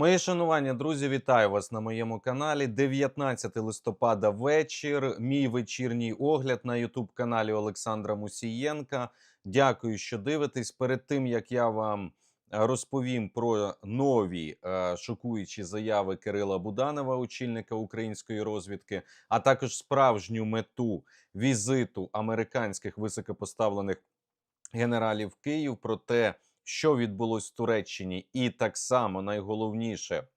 Моє шанування, друзі, вітаю вас на моєму каналі. 19 листопада вечір. Мій вечірній огляд на Ютуб каналі Олександра Мусієнка. Дякую, що дивитесь. Перед тим як я вам е, розповім про нові е, шокуючі заяви Кирила Буданова, очільника української розвідки, а також справжню мету візиту американських високопоставлених генералів Київ про те, що відбулось в Туреччині, і так само найголовніше,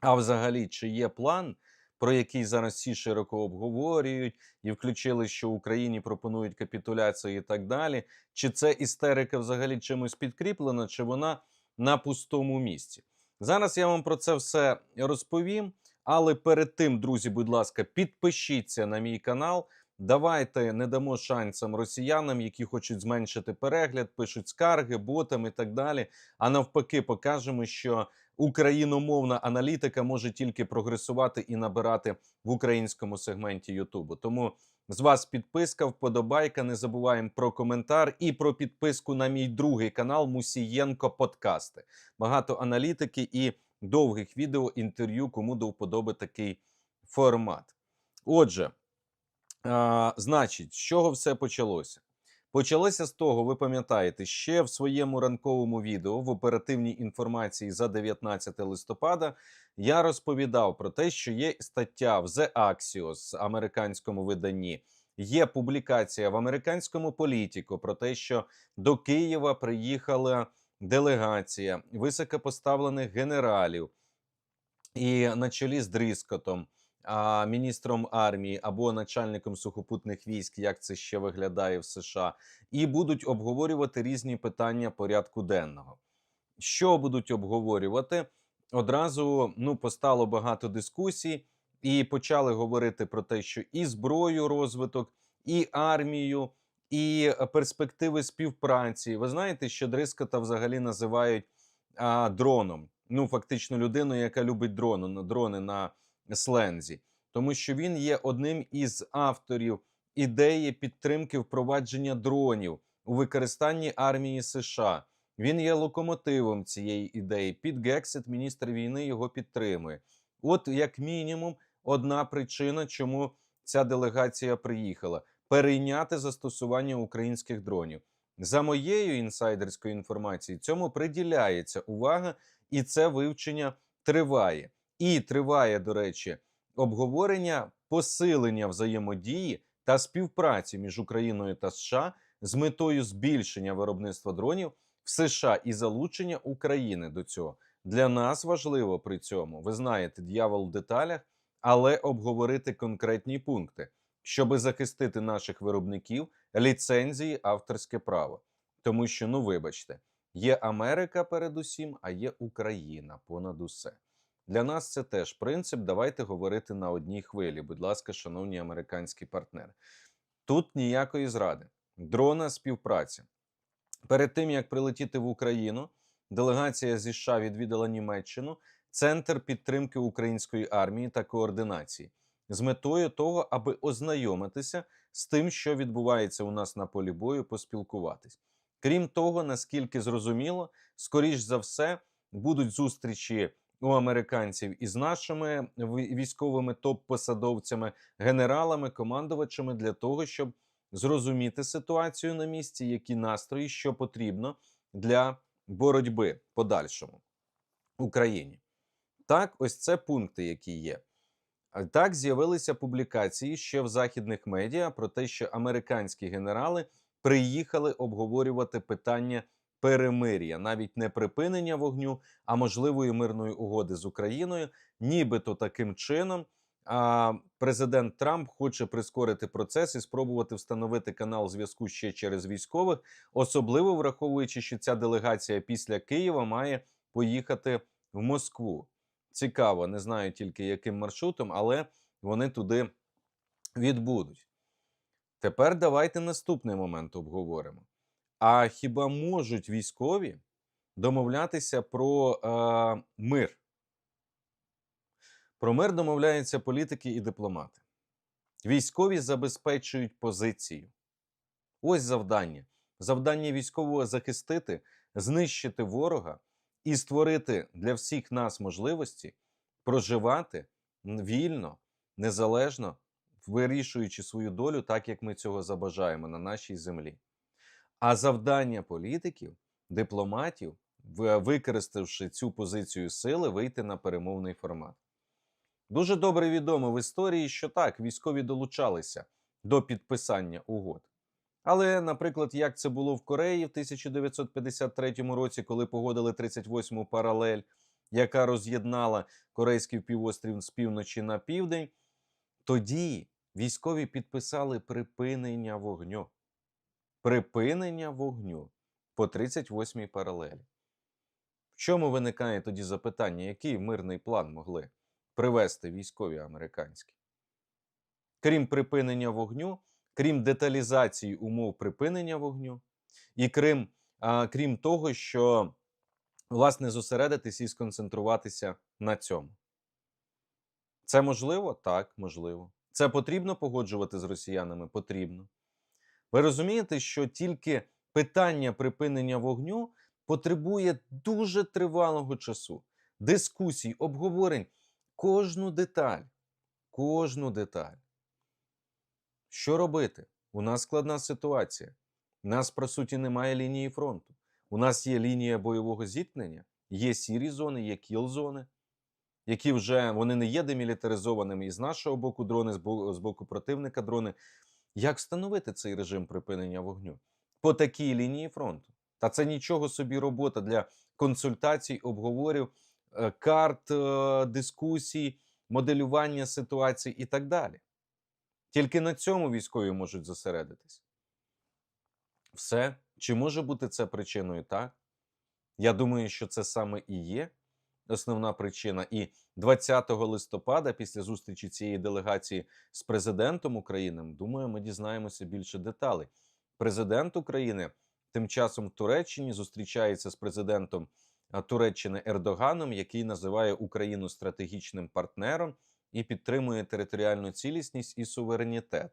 а взагалі, чи є план, про який зараз всі широко обговорюють, і включили, що Україні пропонують капітуляцію і так далі. Чи це істерика взагалі чимось підкріплена, чи вона на пустому місці? Зараз я вам про це все розповім. Але перед тим, друзі, будь ласка, підпишіться на мій канал. Давайте не дамо шансам росіянам, які хочуть зменшити перегляд, пишуть скарги, ботам і так далі. А навпаки, покажемо, що україномовна аналітика може тільки прогресувати і набирати в українському сегменті Ютубу. Тому з вас підписка, вподобайка. Не забуваємо про коментар і про підписку на мій другий канал Мусієнко Подкасти. Багато аналітики і довгих відео інтерв'ю, кому до вподоби такий формат. Отже. А, значить, з чого все почалося? Почалося з того, ви пам'ятаєте, ще в своєму ранковому відео в оперативній інформації за 19 листопада я розповідав про те, що є стаття в The Axios, американському виданні. Є публікація в американському політику про те, що до Києва приїхала делегація високопоставлених генералів, і на чолі з Дріскотом а, міністром армії або начальником сухопутних військ, як це ще виглядає в США, і будуть обговорювати різні питання порядку денного. Що будуть обговорювати? Одразу ну постало багато дискусій, і почали говорити про те, що і зброю розвиток, і армію, і перспективи співпраці. Ви знаєте, що Дрискота взагалі називають а, дроном. Ну, фактично, людиною, яка любить дрони, дрони на слензі, тому що він є одним із авторів ідеї підтримки впровадження дронів у використанні армії США. Він є локомотивом цієї ідеї. Під Гексет, міністр війни, його підтримує. От, як мінімум, одна причина, чому ця делегація приїхала: перейняти застосування українських дронів. За моєю інсайдерською інформацією, цьому приділяється увага, і це вивчення триває. І триває, до речі, обговорення посилення взаємодії та співпраці між Україною та США з метою збільшення виробництва дронів в США і залучення України до цього. Для нас важливо при цьому, ви знаєте, дьявол в деталях, але обговорити конкретні пункти, щоби захистити наших виробників ліцензії авторське право. Тому що, ну вибачте, є Америка передусім, а є Україна понад усе. Для нас це теж принцип. Давайте говорити на одній хвилі. Будь ласка, шановні американські партнери. Тут ніякої зради. Дрона співпраця. Перед тим як прилетіти в Україну, делегація зі США відвідала Німеччину, центр підтримки української армії та координації з метою того, аби ознайомитися з тим, що відбувається у нас на полі бою, поспілкуватись. Крім того, наскільки зрозуміло, скоріш за все будуть зустрічі у американців із нашими військовими топ-посадовцями, генералами, командувачами для того, щоб зрозуміти ситуацію на місці, які настрої, що потрібно для боротьби подальшому Україні. Так, ось це пункти, які є. Так, з'явилися публікації ще в західних медіа про те, що американські генерали приїхали обговорювати питання перемир'я, навіть не припинення вогню, а можливої мирної угоди з Україною, нібито таким чином. А президент Трамп хоче прискорити процес і спробувати встановити канал зв'язку ще через військових, особливо враховуючи, що ця делегація після Києва має поїхати в Москву. Цікаво, не знаю тільки яким маршрутом, але вони туди відбудуть. Тепер давайте наступний момент обговоримо. А хіба можуть військові домовлятися про е, мир? Про мир домовляються політики і дипломати. Військові забезпечують позицію. Ось завдання. Завдання військового захистити, знищити ворога і створити для всіх нас можливості проживати вільно, незалежно, вирішуючи свою долю так, як ми цього забажаємо на нашій землі. А завдання політиків, дипломатів, використавши цю позицію сили, вийти на перемовний формат. Дуже добре відомо в історії, що так, військові долучалися до підписання угод. Але, наприклад, як це було в Кореї в 1953 році, коли погодили 38-му паралель, яка роз'єднала Корейський півострів з півночі на південь, тоді військові підписали припинення вогню. Припинення вогню по 38-й паралелі. В чому виникає тоді запитання, який мирний план могли привести військові американські? Крім припинення вогню, крім деталізації умов припинення вогню, і крім, а, крім того, що власне зосередитись і сконцентруватися на цьому. Це можливо? Так, можливо. Це потрібно погоджувати з росіянами? Потрібно. Ви розумієте, що тільки питання припинення вогню потребує дуже тривалого часу, дискусій, обговорень, кожну деталь, кожну деталь. Що робити? У нас складна ситуація. У нас, по суті, немає лінії фронту. У нас є лінія бойового зіткнення, є сірі зони, є кіл-зони, які вже вони не є демілітаризованими і з нашого боку дрони, з боку противника дрони. Як встановити цей режим припинення вогню по такій лінії фронту? Та це нічого собі робота для консультацій, обговорів, е, карт, е, дискусій, моделювання ситуацій і так далі. Тільки на цьому військові можуть зосередитись. Все. Чи може бути це причиною? Так. Я думаю, що це саме і є основна причина. І 20 листопада, після зустрічі цієї делегації з президентом України, думаю, ми дізнаємося більше деталей. Президент України тим часом в Туреччині зустрічається з президентом Туреччини Ердоганом, який називає Україну стратегічним партнером і підтримує територіальну цілісність і суверенітет.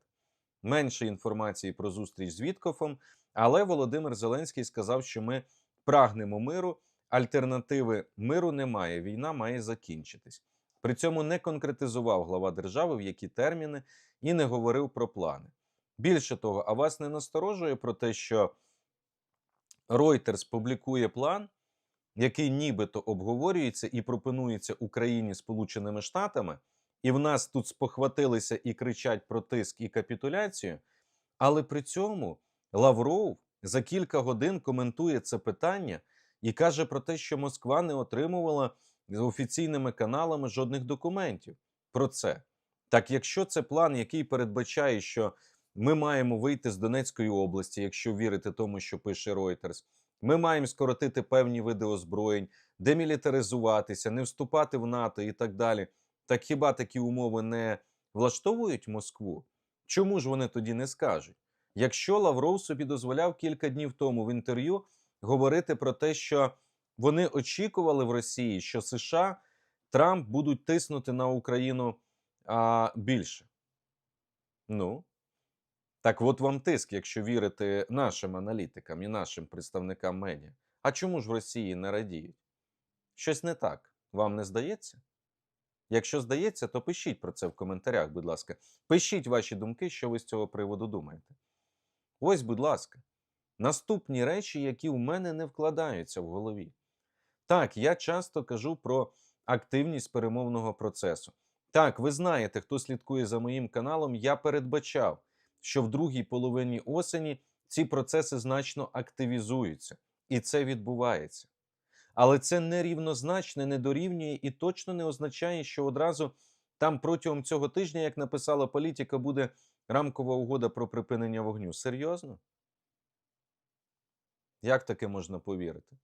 Менше інформації про зустріч з Віткофом, але Володимир Зеленський сказав, що ми прагнемо миру, альтернативи миру немає. Війна має закінчитись. При цьому не конкретизував глава держави, в які терміни, і не говорив про плани. Більше того, а вас не насторожує про те, що Reuters публікує план, який нібито обговорюється і пропонується Україні Сполученими Штатами, і в нас тут спохватилися і кричать про тиск і капітуляцію. Але при цьому Лавров за кілька годин коментує це питання і каже про те, що Москва не отримувала з офіційними каналами жодних документів про це. Так, якщо це план, який передбачає, що ми маємо вийти з Донецької області, якщо вірити тому, що пише Reuters, ми маємо скоротити певні види озброєнь, демілітаризуватися, не вступати в НАТО і так далі. Так хіба такі умови не влаштовують Москву? Чому ж вони тоді не скажуть? Якщо Лавров собі дозволяв кілька днів тому в інтерв'ю говорити про те, що вони очікували в Росії, що США Трамп будуть тиснути на Україну а, більше. Ну, так от вам тиск, якщо вірити нашим аналітикам і нашим представникам медіа. А чому ж в Росії не радіють? Щось не так. Вам не здається? Якщо здається, то пишіть про це в коментарях, будь ласка. Пишіть ваші думки, що ви з цього приводу думаєте. Ось, будь ласка, наступні речі, які у мене не вкладаються в голові. Так, я часто кажу про активність перемовного процесу. Так, ви знаєте, хто слідкує за моїм каналом, я передбачав, що в другій половині осені ці процеси значно активізуються, і це відбувається. Але це нерівнозначне, не дорівнює і точно не означає, що одразу там протягом цього тижня, як написала політика, буде рамкова угода про припинення вогню. Серйозно? Як таке можна повірити?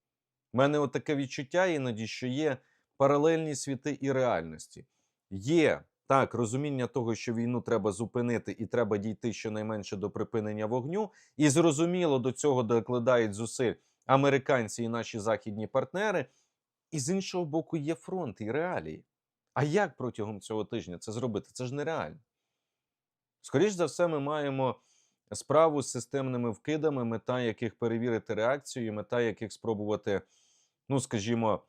У мене таке відчуття іноді, що є паралельні світи і реальності. Є так розуміння того, що війну треба зупинити і треба дійти щонайменше до припинення вогню. І зрозуміло, до цього докладають зусиль американці і наші західні партнери. І з іншого боку, є фронт і реалії. А як протягом цього тижня це зробити? Це ж нереально. Скоріше за все, ми маємо справу з системними вкидами, мета яких перевірити реакцію, і мета яких спробувати ну скажімо,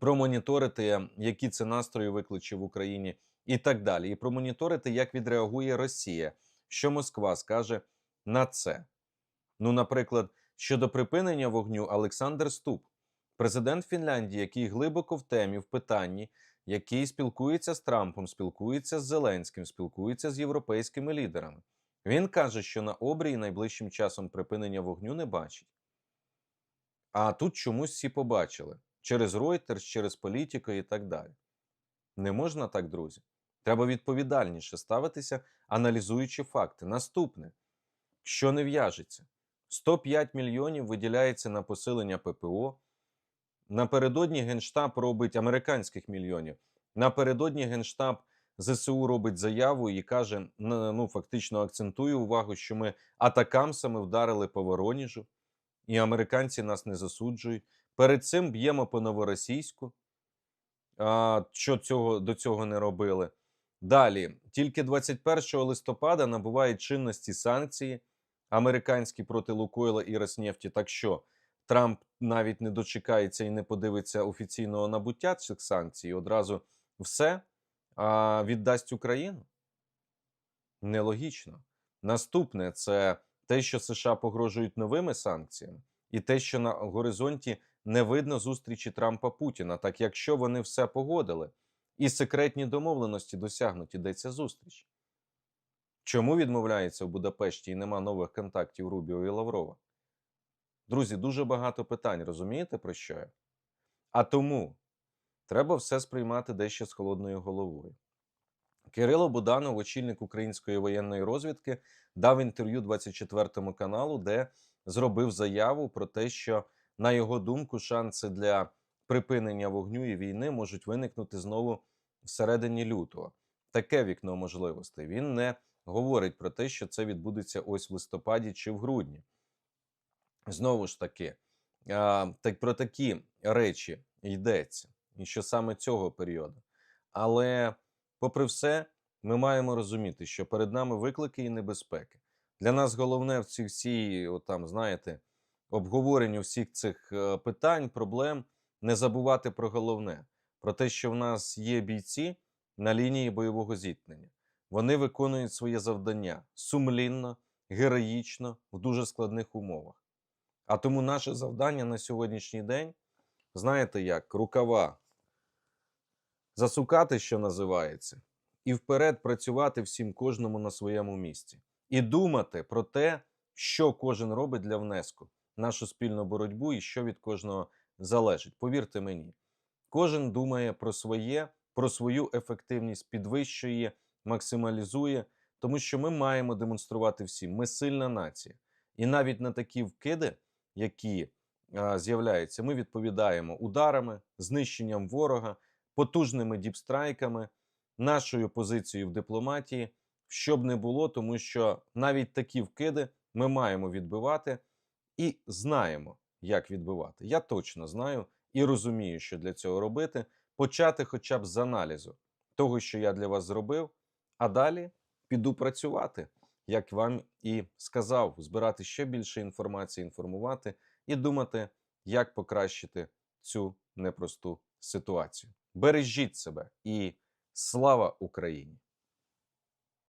промоніторити, які це настрої викличе в Україні, і так далі. І промоніторити, як відреагує Росія, що Москва скаже на це. Ну, наприклад, щодо припинення вогню, Олександр Ступ, президент Фінляндії, який глибоко в темі в питанні, який спілкується з Трампом, спілкується з Зеленським, спілкується з європейськими лідерами. Він каже, що на обрії найближчим часом припинення вогню не бачить. А тут чомусь всі побачили через Reuters, через політику і так далі. Не можна так, друзі. Треба відповідальніше ставитися, аналізуючи факти. Наступне, що не в'яжеться, 105 мільйонів виділяється на посилення ППО. Напередодні Генштаб робить американських мільйонів. Напередодні Генштаб ЗСУ робить заяву і каже: ну фактично акцентує увагу, що ми атакамсами вдарили по Вороніжу, і американці нас не засуджують. Перед цим б'ємо по новоросійську, а, що цього до цього не робили. Далі, тільки 21 листопада набувають чинності санкції американські проти Лукойла і Роснефті. Так що Трамп навіть не дочекається і не подивиться офіційного набуття цих санкцій, одразу все а, віддасть Україну? Нелогічно. Наступне це те, що США погрожують новими санкціями, і те, що на горизонті не видно зустрічі Трампа Путіна. Так якщо вони все погодили і секретні домовленості досягнуті, де ця зустріч? Чому відмовляється в Будапешті і нема нових контактів Рубіо і Лаврова? Друзі, дуже багато питань, розумієте про що я? А тому треба все сприймати дещо з холодною головою. Кирило Буданов, очільник української воєнної розвідки, дав інтерв'ю 24 каналу, де зробив заяву про те, що, на його думку, шанси для припинення вогню і війни можуть виникнути знову всередині лютого. Таке вікно можливостей. Він не говорить про те, що це відбудеться ось в листопаді чи в грудні. Знову ж таки, так про такі речі йдеться, і що саме цього періоду. Але, попри все, ми маємо розуміти, що перед нами виклики і небезпеки. Для нас головне в цій всій, там, знаєте, обговоренню всіх цих е, питань, проблем не забувати про головне: про те, що в нас є бійці на лінії бойового зіткнення. Вони виконують своє завдання сумлінно, героїчно, в дуже складних умовах. А тому наше завдання на сьогоднішній день, знаєте як, рукава засукати, що називається, і вперед працювати всім кожному на своєму місці. І думати про те, що кожен робить для внеску, нашу спільну боротьбу і що від кожного залежить. Повірте мені, кожен думає про своє, про свою ефективність, підвищує, максималізує, тому що ми маємо демонструвати всім. Ми сильна нація. І навіть на такі вкиди які а, з'являються, ми відповідаємо ударами, знищенням ворога, потужними діпстрайками, нашою позицією в дипломатії, щоб не було, тому що навіть такі вкиди ми маємо відбивати і знаємо, як відбивати. Я точно знаю і розумію, що для цього робити. Почати, хоча б з аналізу того, що я для вас зробив, а далі піду працювати як вам і сказав, збирати ще більше інформації, інформувати і думати, як покращити цю непросту ситуацію. Бережіть себе і слава Україні!